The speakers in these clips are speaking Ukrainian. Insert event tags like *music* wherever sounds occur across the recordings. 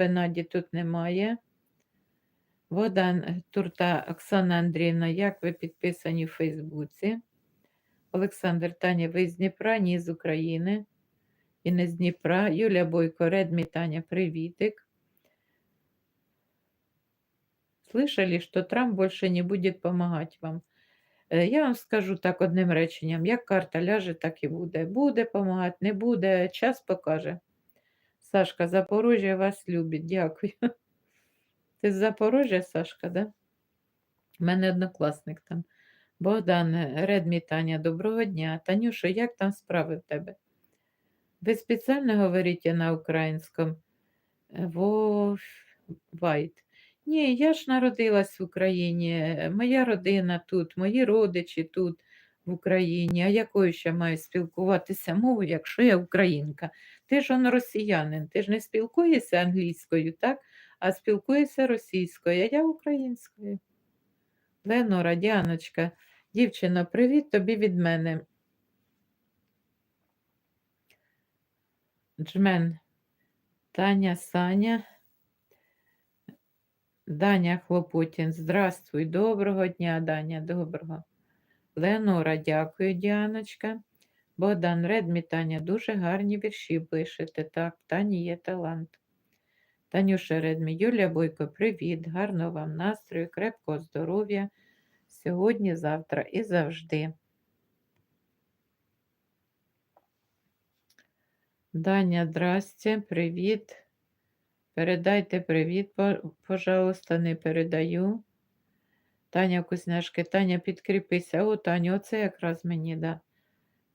баби Наді тут немає. Вода Турта Оксана Андріївна, як ви підписані в Фейсбуці? Олександр Таня, ви з Дніпра, ні з України. І не з Дніпра. Юля Бойко, Редмі Таня, привітик. Слышали, что Трамп больше не будет помогать вам. Е, Я вам скажу так одним реченням: як карта ляже, так і буде. Буде помагати, не буде, час покаже. Сашка, Запорожжя вас любить, дякую. *laughs* Ти з Запорожжя, Сашка, да? У мене однокласник там. Богдан, Редмі Таня, доброго дня. Танюшо, як там справи в тебе? Ви спеціально говорите на українському? Вайт. Ні, я ж народилась в Україні, моя родина тут, мої родичі тут в Україні. А якою ще маю спілкуватися мовою, якщо я українка? Ти ж он росіянин, ти ж не спілкуєшся англійською, так? А спілкуєшся російською, а я українською. Ленора, Діаночка, дівчино, привіт тобі від мене. Джмен, Таня, Саня. Даня Хлопотін, здравствуй, доброго дня, Даня, доброго. Леонора, дякую, Діаночка. Богдан Редмі, Таня, дуже гарні вірші пишете. Так, Тані є талант. Танюша Редмі, Юлія Бойко, привіт, гарного вам настрою, крепкого здоров'я сьогодні, завтра і завжди. Даня, здрасте, привіт. Передайте привіт, пожалуйста, не передаю. Таня Кузняшки, Таня, підкріпися. О, Таня, оце якраз мені, да.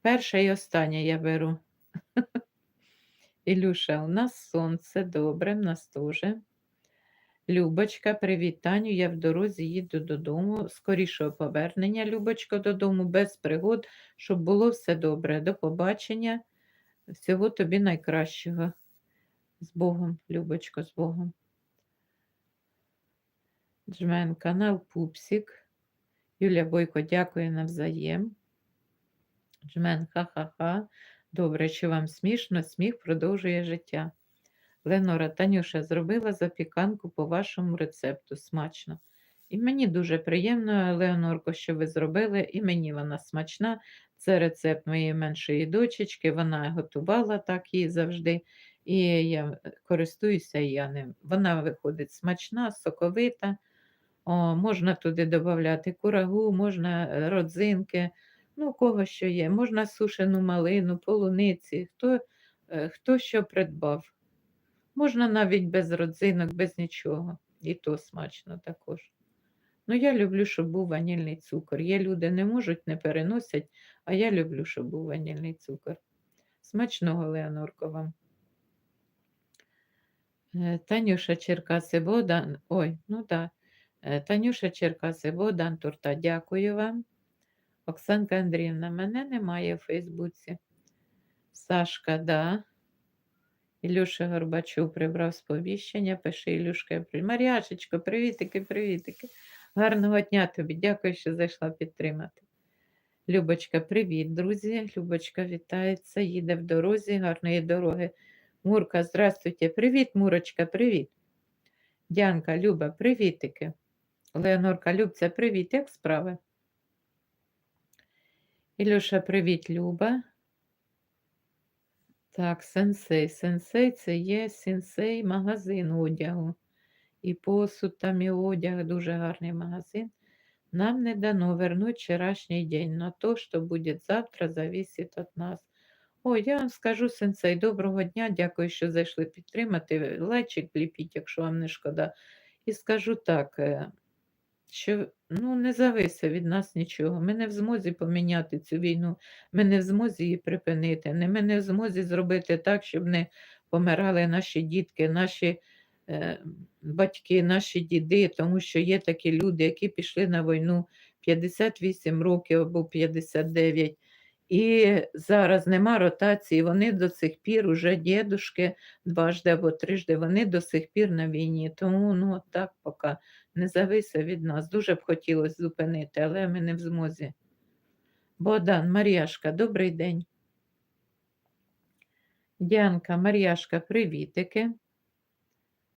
Перше і останнє я беру. *laughs* Ілюша, у нас сонце, добре, в нас теж. Любочка, привіт, Таню. Я в дорозі їду додому. Скорішого повернення, Любочко, додому, без пригод, щоб було все добре. До побачення. Всього тобі найкращого. З Богом, Любочко, з Богом. Джмен, канал Пупсик. Юлія Бойко, дякую навзаєм. Джмен, ха-ха-ха. Добре, чи вам смішно? Сміх продовжує життя. Ленора, Танюша, зробила запіканку по вашому рецепту. Смачно. І мені дуже приємно, Леонорко, що ви зробили, і мені вона смачна. Це рецепт моєї меншої дочечки. Вона готувала так її завжди. І я користуюся я ним. Вона виходить смачна, соковита. О, можна туди додати курагу, можна е, родзинки, ну, кого що є. Можна сушену малину, полуниці, хто, е, хто що придбав. Можна навіть без родзинок, без нічого. І то смачно також. Ну, я люблю, щоб був ванільний цукор. Є люди не можуть, не переносять, а я люблю, щоб був ванільний цукор. Смачного, Леонорко, вам. Е, Танюша Черкаси, Богдан. Ой, ну так. Да. Танюша Черкаси, Богдан Турта, дякую вам. Оксанка Андріївна, мене немає в Фейсбуці. Сашка, да. Ілюша Горбачов прибрав сповіщення, пише Ілюшка. Мар'яшечко, привітики, привітики. Гарного дня тобі. Дякую, що зайшла підтримати. Любочка, привіт, друзі. Любочка вітається, їде в дорозі, гарної дороги. Мурка, здравствуйте. Привіт, Мурочка, привіт. Дянка, Люба, привітики. Леонорка, Любця, привіт, як справи? Ілюша, привіт, Люба. Так, сенсей. Сенсей це є сенсей магазин одягу. І посуд там, і одяг, дуже гарний магазин. Нам не дано вернуть вчорашній день, но то, що буде завтра, зависить від нас. Ой, я вам скажу, сенсей, доброго дня, дякую, що зайшли підтримати. Лайчик ліпіть, якщо вам не шкода. І скажу так, е, що ну, не зависе від нас нічого. Ми не в змозі поміняти цю війну, ми не в змозі її припинити. не- Ми не в змозі зробити так, щоб не помирали наші дітки, наші е, батьки, наші діди, тому що є такі люди, які пішли на війну 58 років або 59. І зараз нема ротації, вони до сих пір уже дідушки дважди або трижди, вони до сих пір на війні. Тому ну так поки не зависе від нас. Дуже б хотілося зупинити, але ми не в змозі. Богдан, Мар'яшка, добрий день. Діанка, Мар'яшка, привітики.